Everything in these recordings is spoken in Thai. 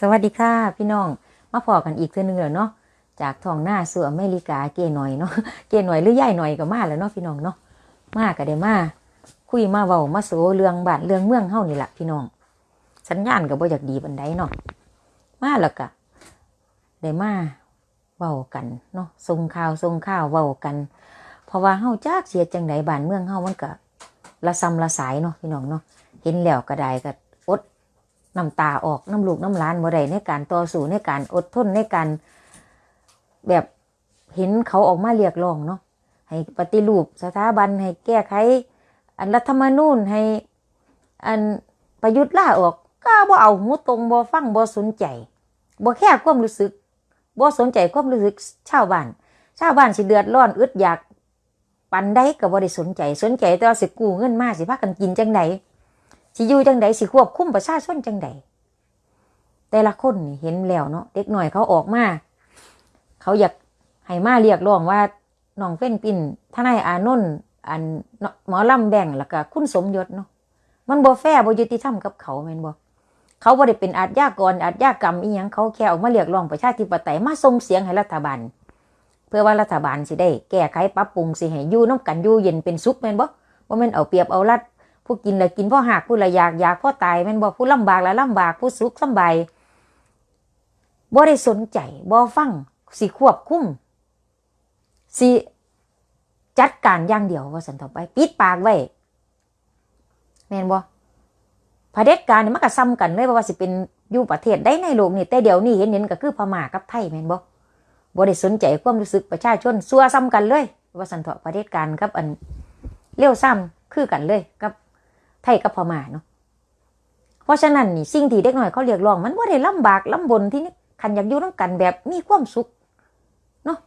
สวัสดีค่ะพี่น้อง มาพอกันอีกเทื่อนึงแล้วเนาะจากท้องหน้าสู่อเมริกาเกหน่อยเนาะเกหน่อยหรือย่ายหน่อยก็มาแล้วเนาะพี่น้องเนาะมาก็ได้มาคุยมาเว้ามาโสเรื่องบานเรื่องเมืองเฮานี่แหละพี่น้อง สัญญาณก็บ่อยากดีปานใดเนาะมาแล้วก็ได้มาเว้ากันเนาะส่งข่าวส่งข่าวเว้ากัน เพราะว่าเฮาจักเสียจังไดบ้านเมืองเฮามันก็ละซ้ำละสายเนาะพี่น้องเนาะเห็นแล้วก็ได้ก็ น้ำตาออกน้ำลูกน้ำหลานบ่ได้ในการต่อสู้ในการอดทนในการแบบเห็นเขาออกมาเรียกร้องเนาะให้ปฏิรูปสถาบันให้แก้ไข อันรัฐธรรมนูญให้อันประยุทธ์ล่าออก ก็บ่เอาหูตรงบ่ฟังบ่สนใจบ่แค่ความรู้สึกบ่สนใจความรู้สึกชาวบ้านชาวบ้านสิเดือดร้อนอึดอยากปันได้ก็บ่ได้สนใจสนใจแต่ว่าสิกู้เงินมาสิพากันกินจังได สิอยู่จังใดสิควบคุมประชาชนจังใดแต่ละคนเห็นแล้วเนาะเด็กหน่อยเขาออกมา เขาอยากให้มาเรียกร้องว่าน้องเฟ้นปิ่นทนายอานนท์อันหมอลำแบ่งแล้วก็คุณสมยศเนาะมันบ่แฟร์บ่ยุติธรรมกับเขาแม่นบ่เขาบ่ได้เป็นอาชญากรอาชญากรรมอีหยังเขาแค่ออกมาเรียกร้องประชาธิปไตยมาส่งเสียงให้รัฐบาล เพื่อว่ารัฐบาลสิได้ แก้ไขปรับปรุงสิให้อยู่น้ำกันอยู่เย็นเป็นสุขแม่นบ่บ่แม่นเอาเปรียบเอารัด ผู้กินละกินพ่อหักผู้ละอยากอยากพ่อตายแม่นบอกผู้ลำบากละลำบากผู้สุขสบายบ่ได้สนใจบ่ฟังสิควบคุมสิจัดการอย่างเดียวว่าสันต่อไป ปิดปากไว้แม่นบ่เด็จการนี่มันก็ซ้ำกันเลยว่าสิเป็นอยู่ประเทศใดในโลกนี่แต่เดี๋ยวนี้เห็นเห็นก็คือพม่ากับไทยแม่นบ่บ่ได้สนใจความรู้สึกประชาชนซัวซ้ำกันเลย ว่าสันเถาะประเทศการกับอันเลี้ยวซ้ำคือกันเลยกับ ไทยกับพม่าเนาะเพราะฉะนั้นนี่สิ่งที่เด็กน้อยเขาเรียกร้องมันว่าได้ลำบากลำบนที่นี่ขันอยากอยู่น้ำกันแบบมีความสุขเนาะ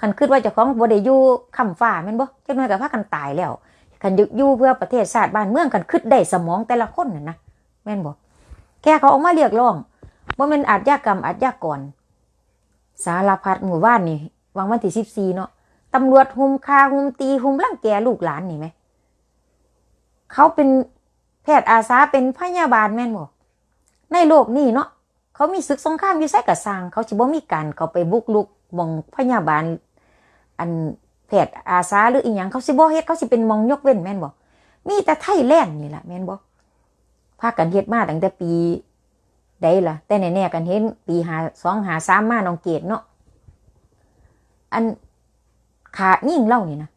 ขันคิดว่าจ้าของบ่ได้อยู่คำฟ้าแม่นบ่เด็กน้อยกับพากันตายแล้วขันอยากอยู่เพื่อประเทศชาติบ้านเมืองกันคิดได้สมองแต่ละคนน่ะนะแม่นบ่แค่เขาออกมาเรียกร้องว่ามันอาชญากรรมอาชญากรสารพัดหมู่บ้านนี่วางวันที่สิบสี่เนาะตำรวจหุมคาหุมตีหุมร่างแกลูกหลานนี่ไหมเขาเป็น แพทย์อาสาเป็นพยาบาลแม่นบ่ในโลกนี้เนาะเขามีศึกสงครามอยู่ไสกะสางเขาสิบ่มีการเขาไปบุกลุกมองพยาบาล อันแพทย์อาสาหรืออีหยังเขาสิบ่เฮ็ดเขาสิเป็นมองยกเว้นแม่นบ่มีแต่ไทยแลนด์นี่ล่ะแม่นบ่พากันเฮ็ดมาตั้งแต่ปีใดล่ะ แต่แน่ๆกันเห็นปีหาสองหาสามมาน้องเกดเนาะอันขายิ่งเล่านี่นะ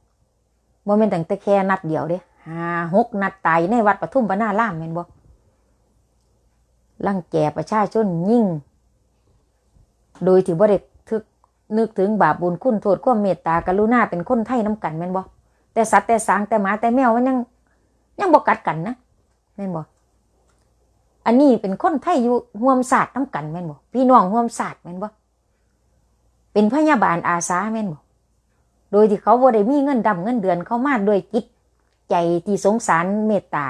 บ่แม่นตั้งแต่แค่นัดเดียวเด้ ห้าหกนัดตายในวัดปทุมปนาล่ามแม่นบ่ลังแก่ประชาชนยิ่ง โดยที่บ่ได้ทึกนึกถึงบาปบุญคุณโทษความเมตตากรุณาเป็นคนไทยน้ำกันแม่นบ่แต่สัตว์แต่สางแต่หมาแต่แมวมันยังยังบ่กัดกันนะแม่นบ่อันนี้เป็นคนไทยอยู่ห่วมศาสตร์น้ำกันแม่นบ่พี่น้องห่วมศาสตร์แม่นบ่เป็นพยาบาลอาสาแม่นบ่โดยที่เขาบ่ได้มีเงินดำเงินเดือนเขามาโดวยจิต ใจที่สงสารเมตตา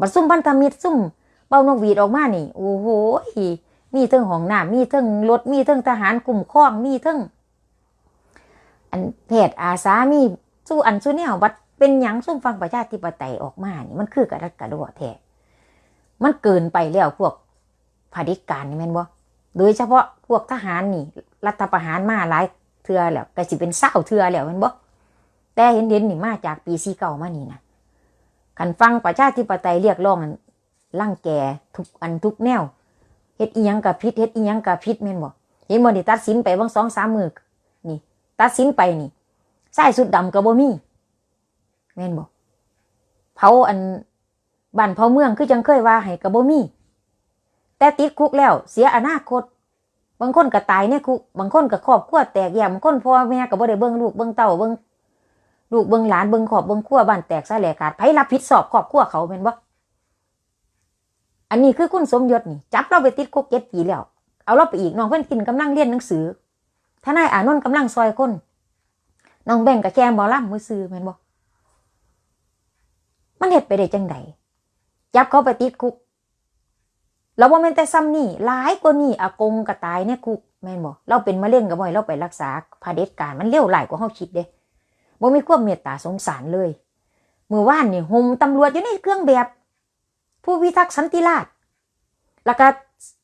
บัดซุ่มพันธมิตรซุ่มเป้านกหวีดออกมานี่ โอ้โหมีเทิงห้องน้ำมีเทิงรถมีเทิงทหารกลุ่มคล้องมีเทิงอันแพทย์อาสามีสู้อันสู้เนี่ยบัดเป็นหยังซุ่มฟังประชาธิปไตยออกมานี่มันคือกระดักกระโดดแท้มันเกินไปแล้วพวกผด็จการนี่แม่นบ่โดยเฉพาะพวกทหารนี่ รัฐประหารมาหลายเทือแล้วก็สิเป็นเศร้าเทือแล้วแม่นบ่ แต่เห็นเห็นนี่มาจากปีสี่เก่ามานี่นะกันฟังประชาธิปไตยเรียกร้องร่างแก่ทุกอันทุกแนวเฮ็ดอียังกับพิษเฮ็ดอียังกับพิษแม่นบ่เห็นบ่นี่ตัดสินไปบางสองสามมือนี่ ตัดสินไปนี่ใส่สุดดำกับบ่มีแม่นบ่เผาอันบ้านเผาเมืองคือจังเคยว่าให้กับบ่มี แต่ติดคุกแล้ว เสียอนาคต บางคนก็ตายในคุกบางคนก็ครอบครัวแตกแยกบางคนพ่อแม่ก็บ่ได้เบิ่งลูกเบิ่งเต้าเบิ่ง ลูกเบิงหลานเบิงขอบเบิงขั้วบ้านแตกสาแหลกขาดไผรับผิดสอบขอบขั้วเขาเป็นบ่อันนี้คือคุณสมยศนี่จับเราไปติดคุกเจ็ดปีแล้วเอาเราไปอีกน้องเพื่อนกินกำลังเรียนหนังสือทนายอานนท์กำลังซอยคนน้องแบ่งกับแกมบอล่ำมือซื้อแม่นบ่มันเหตุไปได้จังไดจับเขาไปติดคุกเราบ่แม่นแต่ซ้ำนี่หลายกว่านี่อากงก็ตายในคุกแม่นบ่เราเป็นมะเร็งก็บ่ให้เราไปรักษาพาเด็จการมันเลี้ยวไหลกว่าเฮาคิดเด้ บ่มีความเมตตาสงสารเลยมือว่านนี่ห่มตำรวจอยู่ในเครื่องแบบ ผู้พิทักษ์สันติราษฎร์แล้วก็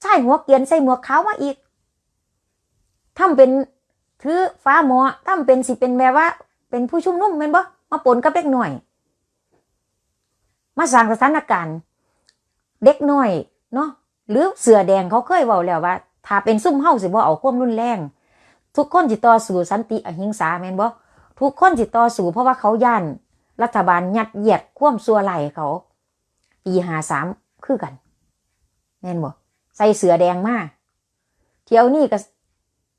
ใส่หัวเกียนใส่หมวกขาวมาอีกทำเป็นถือฟ้าหมอทำเป็นสิเป็นแบบว่า เป็นผู้ชุมนุมแม่นบ่มาปนกับเด็กหน่อย มาสร้างสถานการณ์ เด็กหน้อยเนาะหรือเสือแดงเขาเคยเว้าแล้วว่า ถ้าเป็นซุ่มเฮาสิบ่เอาความรุนแรง ทุกคนสิต่อสู้สันติอหิงสาแม่นบ่ ทุกคนสิต่อสู้เพราะว่าเขาย่าน รัฐบาลยัดเยียดความซัวไหลเขา ปีหาสามคือกันแม่นบ่ใส่เสือแดงมาเที่ยวนี้ก็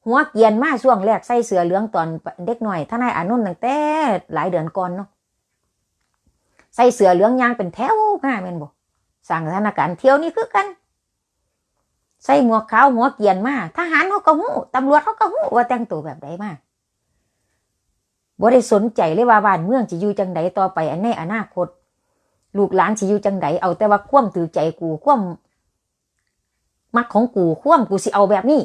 หัวเกียนมาช่วงแรกใส่เสือเหลืองตอนเด็กหน่อยทนายอานนตั้งแต่หลายเดือนก่อนเนาะใส่เสือเหลืองยางเป็นแถวมาแม่นบ่สร้างสถานการณ์เที่ยวนี้คือกัน ใส่หมวกขาวหัวเกียนมาทหารเขาก็หู้ตำรวจเขาก็หู้ว่าแต่งตัวแบบใดมา บ่ได้สนใจเลยว่าบ้านเมืองจะอยู่จังใดต่อไปอันในอนาคต ลูกหลานสิอยู่จังใดเอาแต่ว่าควมถือใจกูควมมักของกูควมกูสิเอาแบบนี้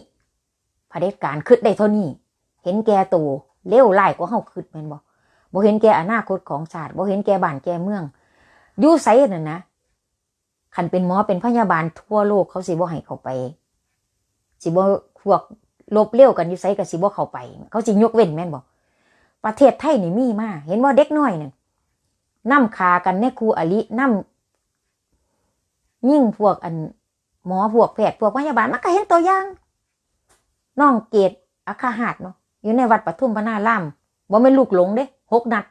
เด็จการคิดได้เท่านี้ เห็นแก่ตัวเลี้ยวไล่กว่าเฮาคิดแม่นบ่บ่เห็นแก่อนาคตของชาติบ่เห็นแก่บ้านแก่เมืองอยู่ไสนั่นนะคันเป็นหมอเป็นพยาบาลทั่วโลกเขาสิบ่ให้เข้าไป สิบ่พวกลบเลี้ยวกันอยู่ไสก็สิบ่เข้าไป เขาสิยกเว้นแม่นบ่ ประเทศไทยนี่มีมาเห็นว่าเด็กน้อยนั่นน้ำคากันในครูอลิน้ำยิ่งพวกอัน หมอพวกแพทย์พวกพยาบาลมันก็เห็นตัวอย่างน้องเกดอาคาหัดเนาะอยู่ในวัดปทุมพนาล่ามบ่เป็นลูกหลงเด้หกนัด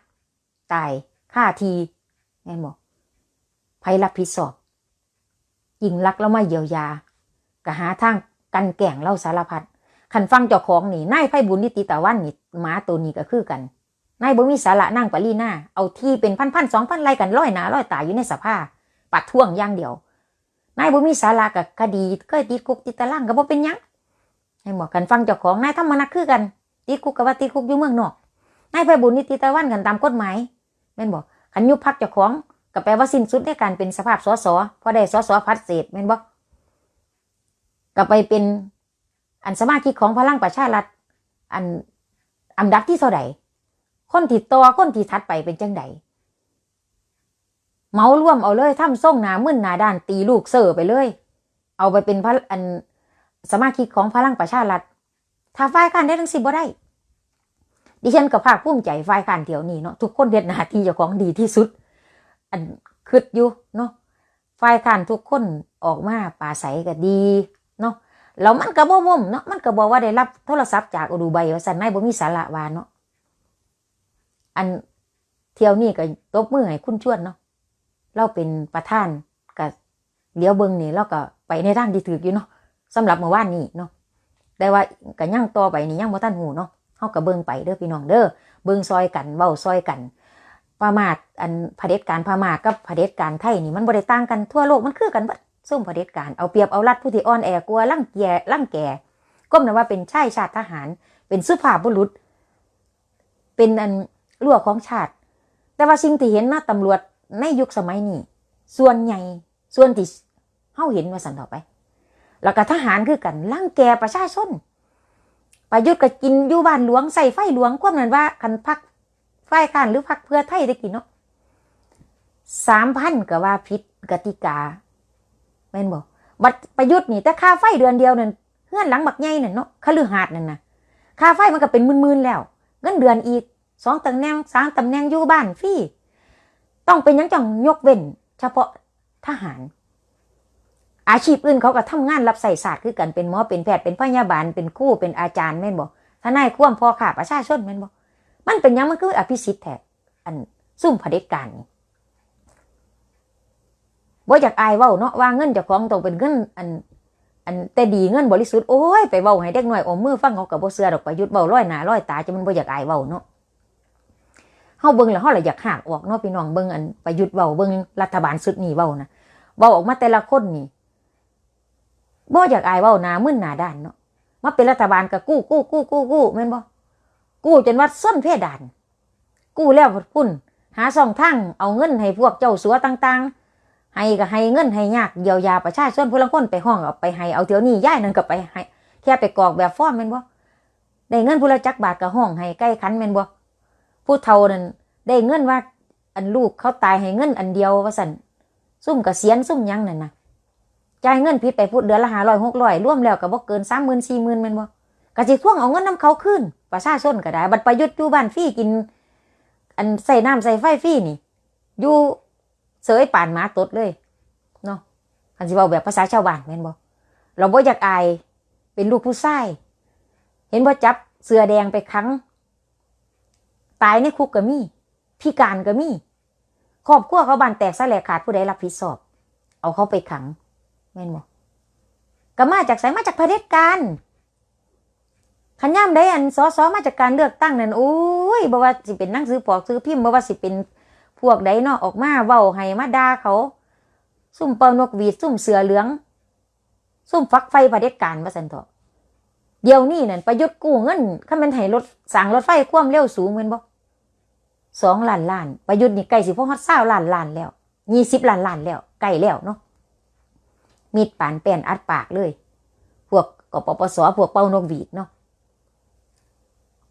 ตายค่าทีแม่นบอกภัยรับผิดชอบยิงลักแล้วมาเยียวยาก็หาทางกันแก่งเล่าสารพัด ขันฟังเจ้าของนี่นายไพบุญนิติตะวันนี่หมาตัวนี้ก็คือกันนายบ่มีสาระนั่งปารีหน้าเอาที่เป็นพันพันสองพันไล่กันร้อยหนาร้อยตายอยู่ในสภาปัดท่วงย่างเดียวนายบ่มีสาระกับคดีก็ติดคุกติดตารางก็บ่เป็นยังให้หมอกันฟังเจ้าของนายธรรมนักคือกันติดคุกกับว่าติดคุกอยู่เมืองนอกนายไปบุญนิติตะวันกันตามกฎหมายแม่นบอกขันยุบพักเจ้าของก็แปลว่าสิ้นสุดในการเป็นสภาพสสพอได้สสพัดเศษแม่นบอกก็ไปเป็น อันสมาชิกของพลังประชารัฐอันอันดับที่เท่าใดคนที่ต่อคนที่ทัดไปเป็นจังใดเมาร่วมเอาเลยทำส่งหนามึนหนาด้านตีลูกเสือไปเลย เอาไปเป็นพระอันสมาชิกของพลังประชารัฐถ้าฝ่ายการได้ทั้งสิบบ่ได้ ดิฉันก็ภาคภูมิใจฝ่ายการเที่ยวนี้เนาะทุกคนเด็ดหน้าที่เจ้าของดีที่สุด อันคืดอยู่เนาะฝ่ายการทุกคนออกมาป่าใสก็ดี แล้วมันก็บ่ม่มเนาะมันก็บอกว่าได้รับโทรศัพท์จากอุดูไบว่าสันนายบ่มีสาระวานเนาะอันเที่ยวนี้ก็ตบมือให้คุณชวนเนาะเราเป็นประธานกับเลี้ยวเบิงนี่เราก็ไปในด้านที่ถืออยู่เนาะสำหรับเมื่อวานนี้เนาะแต่ว่าก็ย่างต่อไปนี่ย่างบ่ทันหูเนาะเฮาก็เบิงไปเด้อพี่น้องเด้อเบิงซอยกันเว้าซอยกันพม่าอันเผด็จการพม่ากับเผด็จการไทยนี่มันบ่ได้ต่างกันทั่วโลกมันคือกันเบิด ซุ่มเผด็จการเอาเปรียบเอารัดผู้ที่อ่อนแอกลัวรังแกรังแกก้มนะว่าเป็นชายชาติทหาร เป็นสุภาพบุรุษ เป็นอันรั้วของชาติ แต่ว่าสิ่งที่เห็นนะตำรวจในยุคสมัยนี้ ส่วนใหญ่ส่วนที่เฮาเห็นว่าสันต่อไป แล้วก็ทหารคือกันร่างแกประชาชนประยุทธ์ก็กินอยู่บ้านหลวงใส่ไฟหลวงความนั้นว่าคันพักฝ่ายค้านหรือพักเพื่อไทยได้กินเนาะสามพันก็ว่าผิดกติกา แม่นบอกบัตรประยุทธ์นี่แต่ค่าไฟเดือนเดียวนั่นเฮือนหลังบักใหญ่นั่นเนาะคฤหาสน์นั่นนะค่าไฟมันก็เป็นหมื่นๆแล้ว เงินเดือนอีกสองตำแหน่งสามตำแหน่งอยู่บ้านฟรีต้องเป็นยังจังยกเว้น เฉพาะทหาร อาชีพอื่นเขาก็ทำงานรับใส่ศาสตร์คือกันเป็นหมอเป็นแพทย์เป็นพยาบาลเป็นครูเป็นอาจารย์แม่นบอกทนายควมพอขาประชาชนแม่นบอกมันเป็นยังมันคืออภิสิทธิ์แท้อันซุ่มเผด็จการนี่ บ่อยากอายเว้าเนาะว่าเงินเจ้าของต้องเป็นเงินอัน อันแต่ดีเงินบริสุทธิ์โอ้ยไปเว้าให้เด็กน้อยอมมือฟังเขาก็บ่เชื่อดอกประยุทธ์เว้าร้อยหน้าร้อยตาจะมันบ่อยากอายเว้าเนาะเฮาเบิ่งแล้วเฮาลยอยากหากออกเนาะพี่น้องเบิ่งอันประยุทธ์เว้าเบิ่งรัฐบาลสุดนี้เว้านะเว้าออกมาแต่ละคนนี่บ่อยากอายเว้าหน้ามึนหน้าด้านเนาะมาเป็นรัฐบาลก็กู้กู้กู้กู้กู้แม่นบ่กู้จนวัดส้นเพดาน กู้แล้วพุ่นหาช่องทางเอาเงินให้พวกเจ้าสัวต่าง ๆ ให้ก็ให้เงินให้ยากเยียวยาประชาชนผู้ละคนไปห้องเอาไปให้เอาเที่ยวนี้ย้ายนั่นก็ไปให้แค่ไปกรอกแบบฟอร์มแม่นบ่ได้เงินผู้ละจักบาทก็ห้องให้ใกล้คันแม่นบ่ผู้เฒ่านั่นได้เงินว่าอันลูกเขาตายให้เงินอันเดียวว่าซั่นซุ่มกเกษียณซุ่มยังนั่นนะจ่ายเงินผิดไปพูดเดือนละห้าร้อยหกร้อยร่วมแล้วก็บ่เกินสามหมื่นสี่หมื่นแม่นบ่ก็สิทวงเอาเงินนํเขาคืนประชาชนก็ได้ บัดประยุทธ์อยู่บ้านฟรีกิน อันใส่น้ำใส่ไฟฟรีนี่อยู่ เสยป่านหมาตดเลยเนาะคันสิเว้าแบบภาษาชาวบ้านแม่นบ่เราบ่อยากอายเป็นลูกผู้ชายเห็นบ่จับเสือแดงไปขังตายในคุกก็มีพิการก็มีครอบครัวเขาบานแตกสลายขาดผู้ใดรับผิดชอบ เอาเขาไปขังแม่นบ่ก็มาจากไสมาจากเผด็จการขันย่ำได้อันสอสอมาจากการเลือกตั้งนั่นโอ้ยบ่ว่าสิเป็นนังสือปอกซื้อพิมพ์บ่ว่าสิเป็น พวกใดเนาะออกมาเว้าให้มาด่าเขา ซุ่มเป่านกหวีดซุ่มเสือเหลือง ซุ่มฟักไฟเด็จการว่าซั่นเถอะเดี๋ยวนี้นั่นประยุทธ์กู้เงินคันมันให้รถสร้างรถไฟความเร็วสูงแม่นบ่สองล้านล้าน ประยุทธ์นี่ใกล้สิพอฮอด20ล้านล้านแล้ว20ล้านล้านแล้วใกล้แล้วเนาะมีดปานแป้นอัดปากเลย พวกกปปสพวกเป้านกหวีดเนาะ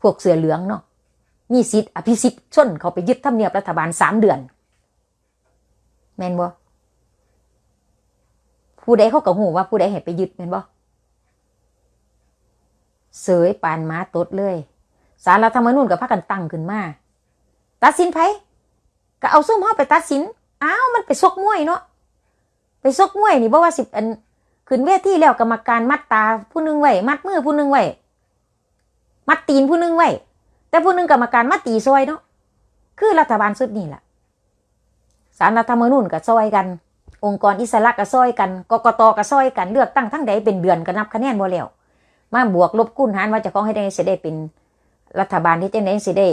พวกเสือเหลืองเนาะ มีสิทธิ์อภิสิทธิ์ชนเขาไปยึดทำเนียบรัฐบาลสามเดือน แม่นบ่ผู้ใดเขาก็หูว่าผู้ใดให้ไปยึดแม่นบ่เสยปานม้าตดเลยสารรัฐธรรมนูญกับพากันตั้งขึ้นมา ตัดสินไผก็เอาซุ่มเฮาไปตัดสิน อ้าวมันไปซกมวยเนาะไปซกมวยนี่บ่ว่าสิบอันขึ้นเวทีแล้วกรรมการมัดตาผู้หนึงไว้ มัดมือผู้หนึงไว้ มัดตีนผู้หนึงไว้ แต่ผู้หนึงกรรมการมัดตีซอยเนาะคือรัฐบาลชุดนี้แหละสารรัฐธรรมนูญก็ซอยกัน องค์กรอิสระก็ซอยกันกกตก็ซอยกันเลือกตั้งทั้งใดเป็นเดือนก็นับคะแนนบ่แล้วมาบวกลบคูณหารว่าจะของให้ได้สิได้เป็นรัฐบาลที่จะไหนสิได้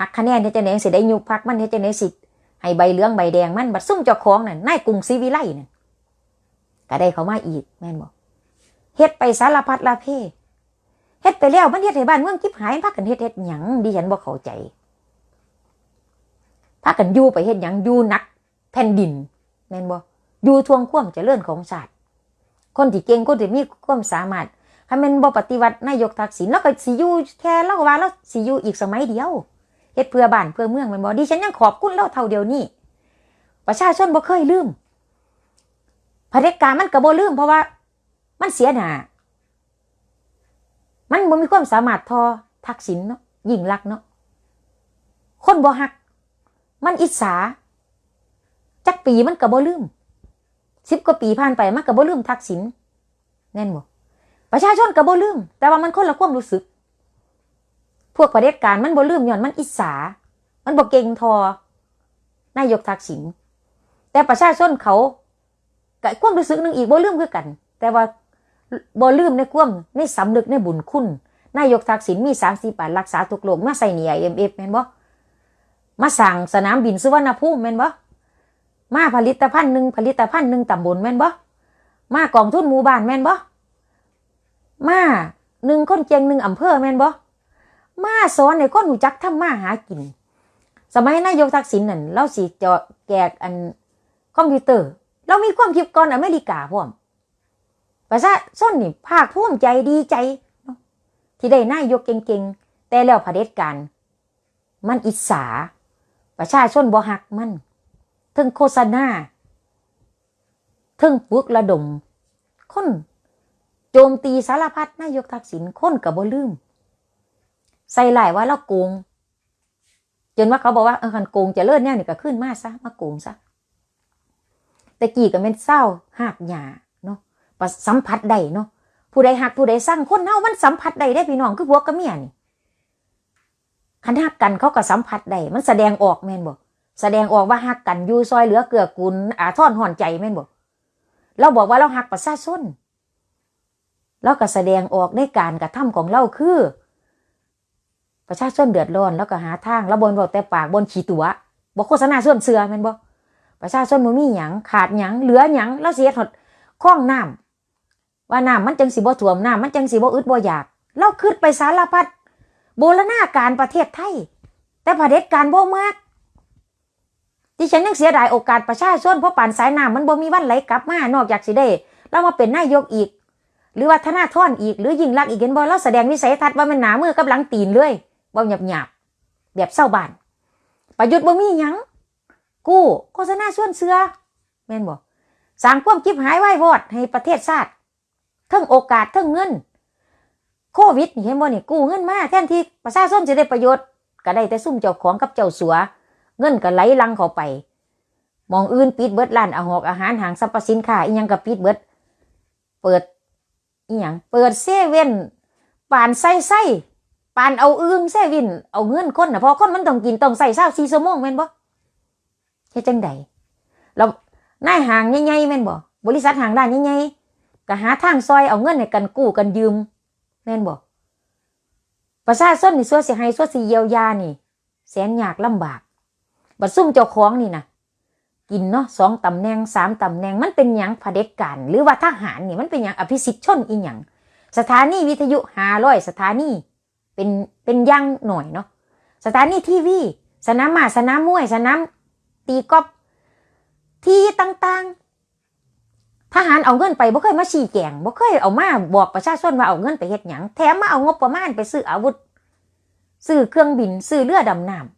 หักคะแนนที่จะไหนสิได้ยุบพักมันที่จะไหนสิให้ใบเหลืองใบแดงมันบัดซุ่มเจ้าของนั่นนายกรุงศรีวิไลนั่นก็ได้เขามาอีกแม่นบอกเฮ็ดไปสารพัดละเพ เฮ็ดไปแล้วมันเฮ็ดให้บ้านเมืองคิบหายพากันเฮ็ดเฮ็ดหยังดิฉันบ่เข้าใจพากันอยู่ไปเฮ็ดหยังอยู่นัก แผ่นดิน แม่นบ่อยู่ทวงความเจริญของชาติคนที่เก่งคนที่มีความสามารถถ้าแม่นบ่ปฏิวัตินายกทักษิณแล้วก็สิอยู่แค่เราก็ว่าเราสิอยู่อีกสมัยเดียวเฮ็ดเพื่อบ้านเพื่อเมืองแม่นบ่ดิฉันยังขอบคุณเราเท่าเดียวนี้ประชาชนบ่เคยลืมเผด็จการมันกระโบลืมเพราะว่า มันเสียหน้า มันบ่มีความสามารถทอทักษิณเนาะยิ่งรักเนาะคนบ่ฮัก มันอิจฉาจักปีมันกระโบลืมสิบกว่าปีผ่านไปมันกระโบลืมทักษิณแน่นบ่ประชาชนกระโบลืม แต่ว่ามันคนละความรู้สึก พวกเด็จการมันบ่ลืมย้อนมันอิจฉามันบ่เก่งทอนายกทักษิณแต่ประชาชนเขากับความรู้สึกหนึงอีกบ่ลืมคือกัน แต่ว่า บ่ลืมในความในสำนึกในบุญคุณนายกทักษิณมี30บาทรักษาทุกโรคมาใส่หนี่ IMF แม่นบ่มาสั่งสนามบินสุวรรณภูมิแม่นบ่มาผลิตภัณฑ์หนึ่งผลิตภัณฑ์หนึ่งตำบลแม่นบ่มากองทุนหมู่บ้านแม่นบ่มาหนึ่งคนเจียงหนึ่งอำเภอแม่นบ่มาสอนให้คนรู้จักทำมาหากิน สมัยนายกทักษิณนั่นเราสิจาะแจกอันคอมพิวเตอร์ เรามีความคิดก่อนอเมริกาพร้อม ประชาชนนี่ภาคภูมิใจดีใจ ที่ได้นายกเก่งๆ แต่แล้วเผด็จการมันอิสา ประชาชนบ่หักมันถึงโฆษณาถึงปลุกระดม คนโจมตีสารพัดนายกทักษิณคนกับบ่ลืม ใส่หลายว่าเราโกง จนว่าเขาบอกว่าเออคันโกงจะเลิศแน่นี่ก็ขึ้นมาซะ มาโกงซะแต่กี้ก็เป็นเศร้าหักหยาเนา สัมผัสได้เนาะผู้ใดหักผู้ใดสร้างคนเฮามันสัมผัสได้ได้พี่น้องคือผัวกกับเมียนี่คันหักกันเขาก็สัมผัสได้มันแสดงออกแม่นบ่แสดงออกว่าหักกันอยู่ซอยเหลือเกือกูลอาทรห่อนใจแม่นบ่เราบอกว่าเราหักประชาชนเราก็แสดงออกในการกระทำของเราคือ ประชาชนเดือดร้อนแล้วก็หาทางแล้วบนบอกแต่ปากบนขี่ตัวบอกโฆษณาส่วนเสือแม่นบ่ประชาชนบ่มีหยังขาดหยังเหลือหยังแล้วเสียหดคล้องน้ำ ว่าน้ำมันจังสิบ่ท่วมน้ำมันจังสิบ่อึดบ่อยาก เราคืดไปสารพัดโบราณาการประเทศไทย แต่ประเด็จการบ่มากดิฉันยังเสียดายโอกาสประชาชนเพราะป่านสายน้ำมันบ่มีวันไหลกลับมานอกจากสิได้เรามาเป็นนายกอีก หรือว่าธนาธรอีกหรือยิ่งรักอีกเห็นบ่เราแสดงวิสัยทัศน์ว่ามันหนามือกับหลังตีนเลยบ่หยาบหยาบแบบเศร้าบาน ประยุทธ์บ่มีหยังกู้โฆษณาส่วนเสือแม่นบ่สร้างความคิบหายไหว้วอดให้ประเทศชาติ ทั้งโอกาสทั้งเงิน โควิดนี่เห็นบ่นี่กู้เงินมาแทนที่ประชาชนจะได้ประโยชน์ก็ได้แต่ซุ่มเจ้าของกับเจ้าสัว เงินก็ไหลลังเข้าไป มองอื่นปิดเบิดร้านอาหอกอาหารหางสรรพสินค้าอีหยังก็ปิดเบิด เปิดอีหยังเปิดเซเว่นปานไส้ไส้ปานเอาอึ้งเซเว่นเอาเงินคนนะพอคนมันต้องกินต้องใส่เช้าสี่ชั่วโมงแม่นบ่เฮ็ดจังใดแล้วนายห้างใหญ่ๆแม่นบ่บริษัทห้างร้านใหญ่ๆ ก็หาทางซอยเอาเงินให้กันกู้กันยืม แม่นบ่ประชาชนนี่สัวสิให้สัวนสิเยียวยานี่ แสนยากลำบาก บัดซุ่มเจ้าของนี่นะกินเนาะสองตำแหน่งสามตำแหน่งมันเป็นหยังเผด็จการหรือว่าทหารนี่มันเป็นหยังอภิสิทธิ์ชนอีหยังสถานีวิทยุหาร้อยสถานีเป็นเป็นอยังหน่อยเนาะสถานีทีวีสนามหมาสนามมวยสนามตีกอล์ฟที่ต่างๆ ทหารเอาเงินไปบ่เคยมาชี้แจงบ่เคยเอามาบอกประชาชนว่าเอาเงินไปเฮ็ดหยังแถมมาเอางบประมาณไปซื้ออาวุธซื้อเครื่องบินซื้อเรือดำน้ำ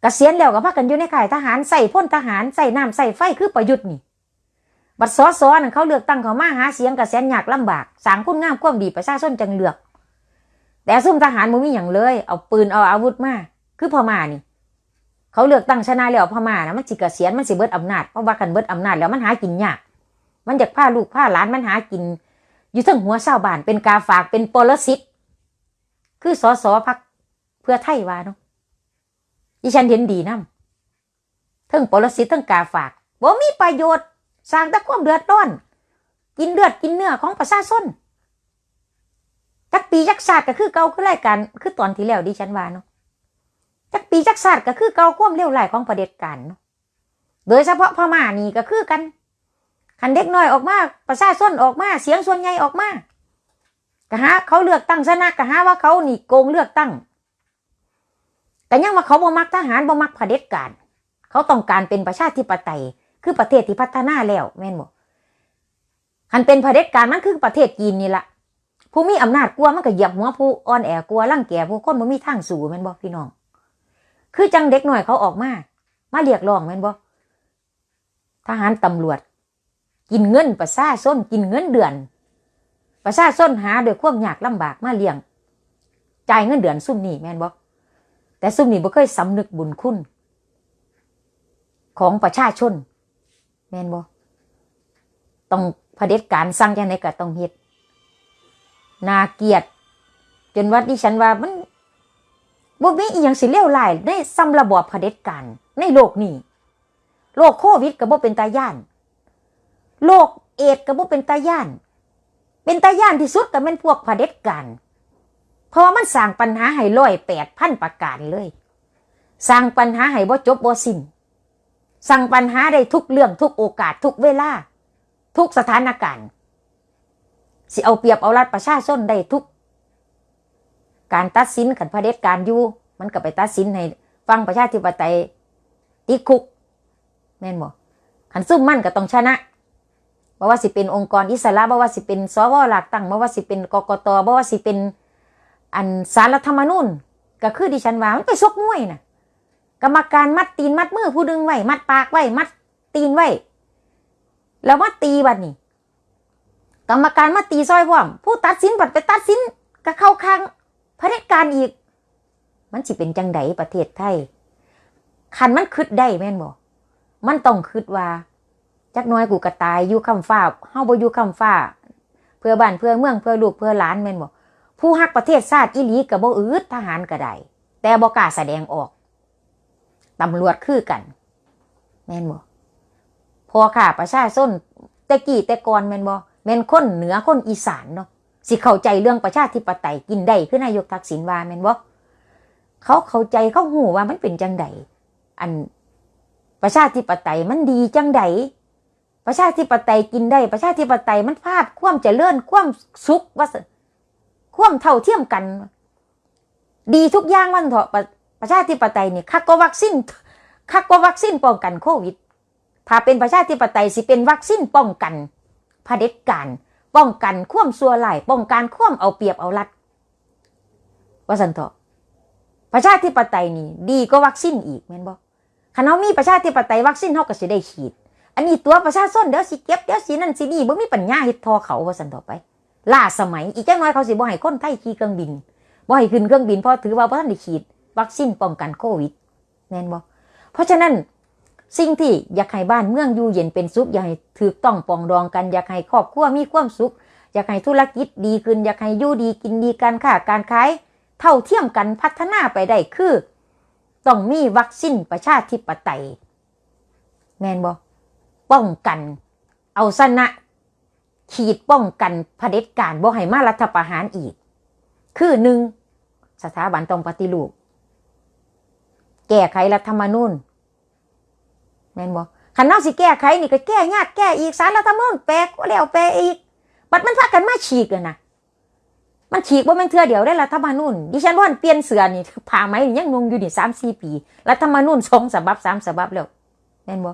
เกษียณแล้วก็พักกันอยู่ในข่ายทหารใส่พ่นทหารใส่น้ำใส่ไฟคือประยุทธ์นี่ บัดสอสอนั่นเขาเลือกตั้งเขามาหาเสียงกเกษียณยากลำบากสางคุณงามความดีประชาชนจังเลือก แต่ซุ่มทหารมันมีอย่างเลย เอาปืนเอาอาวุธมาคือพม่านี่ เขาเลือกตั้งชนะแล้วพม่านะมันสิเกษียณมันสิเบิดอำนาจเพราะว่ากันเบิดอำนาจแล้วมันหากินยากมันอยากพาลูกพาหลานมันหากิน อยู่ทั้งหัวเศร้าวบ้านเป็นกาฝากเป็นปรสิตคือสอสอพักเพื่อไทยวาเนาะดิฉันเห็นดีนำทั้งปรสิตทั้งกาฝากบ่มีประโยชน์ สร้างแต่ความเดือดร้อน กินเลือดกินเนื้อของประชาชนจักปีจักศาสตร์ก็คือเก่าคือรการคือตอนที่แล้วดิฉันว่าเนาะ จักปีจักศาสตร์ก็คือเก่าควมเลวร้ายของประเผด็จการโดยเฉพาะพม่านี่ก็คือกันคันเด็กน้อยออกมาประชาชนออกมา เสียงส่วนใหญ่ออกมากะหาเขาเลือกตั้งชนะกะหาว่าเขานี่โกงเลือกตั้ง แต่ยังว่าเขาบ่มักทหารบ่มักเผด็จการเขาต้องการเป็นประชาธิปไตย คือประเทศที่พัฒนาแล้วแม่นบ่คันเป็นเผด็จการมันคือประเทศจีนนี่ละผู้มีอำนาจกลัวมันก็เหยียบหัวผู้อ่อนแอกลัวร่างแก่ผู้คนบ่มีทางสู่แม่นบ่พี่น้อง คือจังเด็กหน้อยเขาออกมา มาเรียกร้องแม่นบ่ทหารตำรวจ กินเงินประชาชนกินเงินเดือน ประชาชนหาโดยความยากลำบากมาเลี้ยง จ่ายเงินเดือนซุ่มนี่แม่นบ่แต่ซุ่มนี่บ่เคยสำนึกบุญคุณ ของประชาชน แม่นบ่ต้องเผด็จการสั่งจังไดก็ต้องเฮ็ดนาเกียดจนว่าดิฉันว่ามัน บ่มีอีหยังสิเลวร้ายในซ้ำระบอบเผด็จการในโลกนี้โรคโควิดก็บ่เป็นตาย่านโรคเอดก็บ่เป็นตาย่าน เป็นตาย่านที่สุดก็เป็นพวกเผด็จการเพราะว่ามันสร้างปัญหาให้ร้อยแปดพันประการเลย สร้างปัญหาให้บ่จบบ่สิ้นสร้างปัญหาได้ทุกเรื่องทุกโอกาสทุกเวลา ทุกสถานการณ์สิเอาเปรียบเอารัดประชาชนได้ทุก การตัดสินขันเด็จการอยู่มันก็ไปตัดสินให้ฟังประชาธิปไตยติคุก แม่นบ่ขันซุ่มมั่นก็ต้องชนะบ่ว่าสิเป็นองค์กรอิสระบ่ว่าสิเป็นสวหลักตั้งบ่ว่าสิเป็นกกตบ่ว่าสิเป็นอันสารรัฐธรรมนูญก็คือดิฉันว่ามันไปซกมวยน่ะกรรมการมัดตีนมัดมือผู้ดึงไว้มัดปากไว้มัดตีนไว้แล้วมาตีบัดนี้ กรรมการมาตีซอยพร้อมผู้ตัดสินบัดไปตัดสินก็เข้าข้าง เด็จการอีก มันสิเป็นจังไดประเทศไทยคันมันคิดได้แม่นบ่มันต้องคิดว่า จักหน้อยกูก็ตายอยู่คำฟ้าเฮาบ่อยู่คำฟ้า เพื่อบ้านเพื่อเมืองเพื่อลูกเพื่อหลานแม่นบ่ผู้ฮักประเทศชาติอีหลีก็บ่อืดทหารก็ได้แต่บ่กล้าแสดงออกตำรวจคือกัน แม่นบ่พอค่ะประชาชนแต่กี้แต่ก่อนแม่นบ่แม่นคนเหนือคนอีสานเนาะ สิเข้าใจเรื่องประชาธิปไตยกินได้คือนายกทักษิณว่าแม่นบ่เขาเข้าใจเขาหูว่ามันเป็นจังไดอันประชาธิปไตยมันดีจังไดประชาธิปไตยกินได้ ประชาธิปไตยมันภาพความเจริญความสุขว่าความเท่าเทียมกัน ดีทุกอย่างวันเถอะประชาธิปไตยนี่คักกว่าวัคซีนคักกว่าวัคซีนป้องกันโควิด ถ้าเป็นประชาธิปไตยสิเป็นวัคซีนป้องกันเผด็จการ ป้องกันความซัวไหลป้องกันความเอาเปรียบเอารัดว่าสันเถอะประชาธิปไตยนี่ ดีกว่าวัคซีนอีกแม่นบ่คันเฮามีประชาธิปไตยวัคซีนเฮาก็สิได้ฉีด อันนี้ตัวประชาชนเดี๋ยวสิเก็บเดี๋ยวสินั่นสินี่บ่มีปัญญาเฮ็ดทอเขาว่าซั่นต่อไปล่าสมัยอีกจังน้อยเขาสิบ่ให้คนไทยขี่เครื่องบินบ่ให้ขึ้นเครื่องบินเพราะถือว่าบ่ทันได้ฉีดวัคซีนป้องกันโควิดแม่นบ่เพราะฉะนั้น สิ่งที่อยากให้บ้านเมืองอยู่เย็นเป็นสุขอยากให้ถูกต้องปองดองกันอยากให้ครอบครัวมีความสุข อยากให้ธุรกิจดีขึ้น อยากให้อยู่ดีกินดีการค้าการขายเท่าเทียมกันพัฒนาไปได้คือ ต้องมีวัคซีนประชาธิปไตย แมนบ่ป้องกัน เอาชนะ ขีดป้องกันเผด็จการบ่ให้มารัฐประหารอีก คือหนึ่งสถาบันต้องปฏิรูปแก้ไขรัฐธรรมนูญ แม่นบ่คันเนาสิแก้ไขนี่ก็แก้ยากแก้อีกสารรัฐธรรมนูญแปลก็แล้วแปลอีก บัดมันพากันมาฉีกอะนะมันฉีกว่ามันเทื่อเดียวได้รัฐธรรมนูญดิฉันว่ามันเปลี่ยนเสือนี่ผ่าไหมยังงงอยู่นี่สามสี่ปีรัฐธรรมนูญสองฉบับสามฉบับแล้วแม่นบ่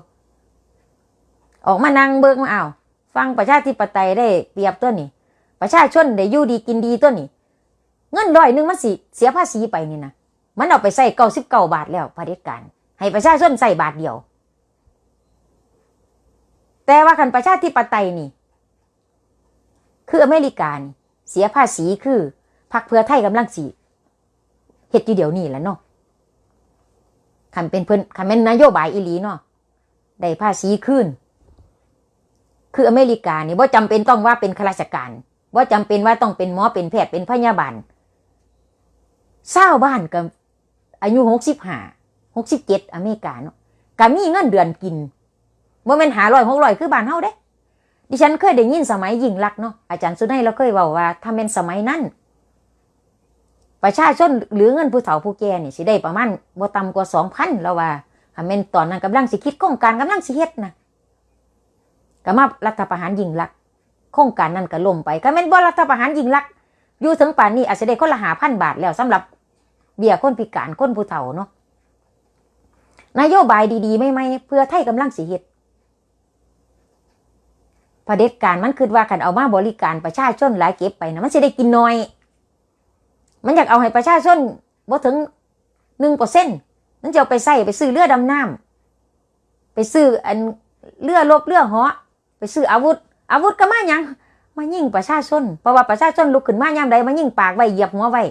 ออกมานั่งเบิ่งมาอ้าฟังประชาธิปไตยได้เปรียบตัวนี่ประชาชนได้อยู่ดีกินดีตัวนี่เงินร้อยหนึงมันสิเสียภาษีไปนี่นะมันเอาไปใส่เก้าสิบเก้าบาทแล้วเผด็จการให้ประชาชนใส่บาทเดียว แต่ว่าคันประชาธิปไตยนี่ คืออเมริกานี่เสียภาษีคือพรรคเพื่อไทยกำลังสีเฮ็ดอยู่เดี๋ยวนี้แหละเนาะคันเป็นเพิ่อนคันเป็นนโยบายอีหลีเนาะได้ภาษีขึ้น คืออเมริกานี่ว่าจำเป็นต้องว่าเป็นข้าราชการว่าจำเป็นว่าต้องเป็นหมอเป็นแพทย์เป็นพยาบาลเศร้าบ้านกับอายุหกสิบห้าหกสิบเจ็ดอเมริกาเนาะก็มีเงินเดือนกิน ว่าเป็นหาร้อยหกร้อยคือบ้านเฮาเด้ ดิฉันเคยได้ยินสมัยยิ่งลักเนาะอาจารย์สุนัยเราเคยเว่าว่าถ้าเป็นสมัยนั้นประชาชนหรือเงินผู้เฒ่าผู้แก่นี่สิได้ประมาณบ่ต่ำกว่าสองพันแล้วว่าถ้าเป็นตอนนั้นกำลังสิคิดโครงการกำลังสิเฮ็ดนะก็มารัฐประหารยิ่งลักโครงการนั้นก็ล่มไปก็แม่นบ่รัฐประหารยิ่งลักอยู่ถึงป่านนี้อาจจะได้คนละหาพันบาทแล้วสำหรับเบี้ยคนพิการคนผู้เฒ่าเนาะนโยบายดีๆ ไม่ไม่เพื่อไทยกำลังสิเฮ็ด พเด็จการมันคือว่ากันเอามาบริการประชาชนหลายเก็บไปนะมันจะได้กินน้อย มันอยากเอาให้ประชาชนบ่ถึงหนึ่งเปอร์เซ็นต์นั่นจะเอาไปใส่ไปซื้อเรือดำน้ำไปซื้ออันเรือลบเรือเหาะไปซื้ออาวุธ อาวุธก็มายังมายิงประชาชนเพราะว่าประชาชนลุกขึ้นมายามใดมายิงปากไว้เหยียบหัวไว้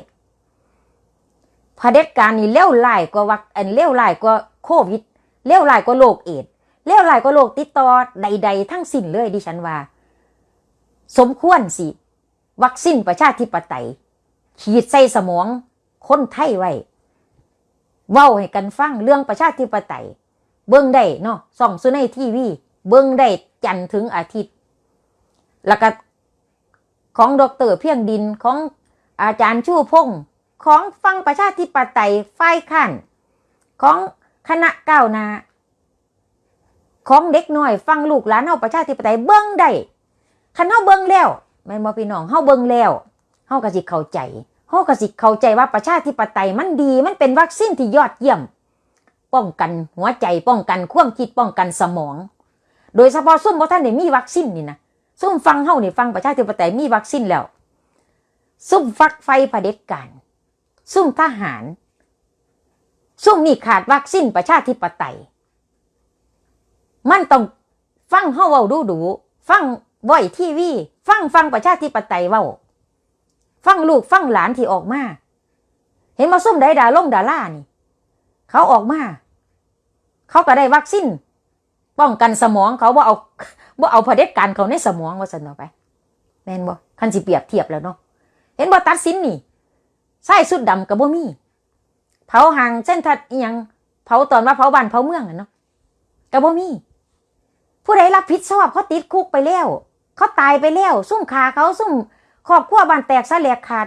เด็จการนี่เลี้ยวไหลกว่าวัคอันเลี้ยวไหลกว่าโควิดเลี้ยวไหลกว่าโรคเอด เลวร้ายกว่าโรคติดต่อใด ๆ ทั้งสิ้นเลยดิฉันว่า สมควรสิ วัคซีนประชาธิปไตย ขีดใส่สมองคนไทยไว้เว้าให้กันฟังเรื่องประชาธิปไตย เบิ่งได้เนาะส่องสุในทีวี เบิ่งได้จันทร์ถึงอาทิตย์ แล้วก็ของดรเพียงดินของอาจารย์ชู่พงศ์ของฟังประชาธิปไตยฝ่ายขันของคณะก้าวหน้า ของเด็กน้อย ฟังลูกหลานเฮาประชาธิปไตยเบิ่งได้คันเฮาเบิ่งแล้วแม่นบ่พี่น้องเฮาเบิ่งแล้วเฮาก็สิเข้าใจเฮาก็สิเข้าใจว่าประชาธิปไตยมันดี มันเป็นวัคซีนที่ยอดเยี่ยม ป้องกันหัวใจป้องกันความคิดป้องกันสมอง โดยเฉพาะซุ่มบ่ท่านได้มีวัคซีนนี่นะซุ่มฟังเฮานี่ฟังประชาธิปไตยมีวัคซีนแล้ว ซุ่มฟักไฟเผด็จการซุ่มทหาร ซุ่มนี่ขาดวัคซีนประชาธิปไตย มันต้องฟังเฮาเว้าดูดู ฟังบ่อยทีวี ฟังฟังประชาธิปไตยเว้า ฟังลูกฟังหลานที่ออกมา เห็นมาซุ่มใดดาลงดาล่านี่ เขาออกมา เขาก็ได้วัคซีนป้องกันสมองเขาว่าเอาว่าเอาเผด็จการเขาในสมองว่าสันเอาไป แม่นบ่คันสิเปรียบเทียบแล้วเนาะเห็นบ่ตัดสินนี่ใส่สุดดำกับบ่มี เผาห่างเส้นทัดอีหยังเผาตอนว่าเผาบ้านเผาเมืองอะเนาะกับบ่มี ผู้ใดรับผิดชอบเขาติดคุกไปแล้วเขาตายไปแล้วซุ่มขาเขาซุ่มครอบครัวบ้านแตกสลายขาด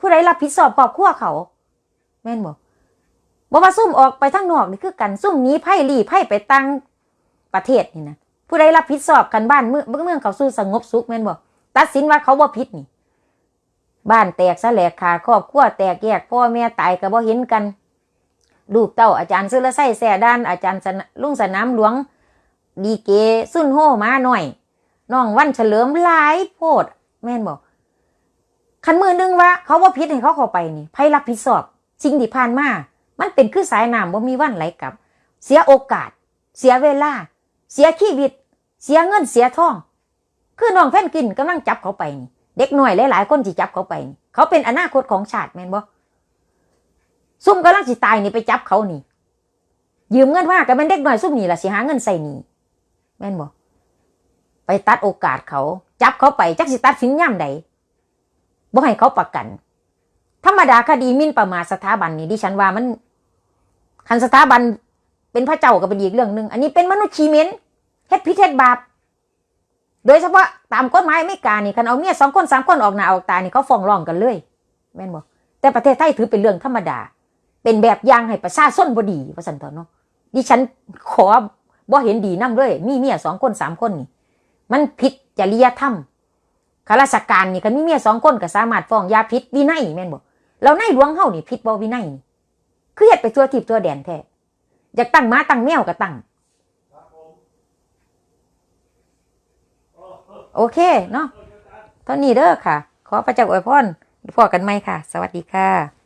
ผู้ใดรับผิดชอบครอบครัวเขา แม่นบ่บอกว่าซุ่มออกไปทั้งนอกนี่คือกันซุ่มหนี้ไพ่รีไพ่ไปตั้งประเทศนี่นะผู้ใดรับผิดชอบกันบ้านเมืองเมืองเขาสู้สงบสุขแม่นบ่ตัดสินว่าเขาบ่ผิดนี่ บ้านแตกสลายขาดครอบครัวแตกแยกพ่อแม่ตายก็บ่เห็นกันลูกเต้าอาจารย์ซื้อละไส้แส่ด้านอาจารย์ลุงสนามหลวง ดีเกซุนโฮมาหน่อยน้องวันเฉลิมหลายโพด แม่นบอกคันมือนึงว่า เขาว่าพิษให้เขาเข้าไปนี่ไพ่รับผิดชอบสิ่งที่ผ่านมา มันเป็นคือสายน้ำว่ามีวันไหลกลับ เสียโอกาส เสียเวลา เสียชีวิต เสียเงินเสียทอง คือน้องแพนกินกำลังจับเขาไปนี่เด็กหน่อยหลายๆคนที่จับเขาไปนี่เขาเป็นอนาคตของชาติแม่นบ่ซุ่มกำลังสิตายนี่ไปจับเขานี่ ยืมเงินว่าก็เป็นเด็กหน่อยซุ่มนี่ล่ะสิหาเงินใส่หนี่ แม่นบ่ไปตัดโอกาสเขา จับเขาไปจักสิตัดสินย่ำใดบ่ให้เขาประกัน ธรรมดาคดีมิ่นประมาทสถาบันนี่ดิฉันว่ามันคันสถาบันเป็นพระเจ้าก็เป็นอีกเรื่องหนึ่งอันนี้เป็นมนุษย์ชีเหมนเฮ็ดพิเฮ็ดบาป โดยเฉพาะตามกฎหมายอเมริกานี่คันเอาเมียสองคนสามคนออกหน้าออกตานี่เขาฟ้องร้องกันเลย แม่นบ่แต่ประเทศไทยถือเป็นเรื่องธรรมดา เป็นแบบอย่างให้ประชาชนบดีว่าซั่นเถอะเนาะดิฉันขอ บ่เห็นดีนํเลย มีเมียสองคนสามคนนี่ มันผิดจริยธรรมข้าราชการนี่คันมีเมียสองคนก็สามารถฟ้องยาผิดวินัยแม่นบ่แล้วในหลวงเฮานี่ผิดบ่วินัยนี่คือเฮ็ดไปทั่วทิพย์ทั่วแดนแท้อยากตั้งหมาตั้งแมวก็ตั้งโอเคเนาะเท่านี้เด้อค่ะ ขอพระเจ้าอวยพรพอกันไหมค่ะ สวัสดีค่ะ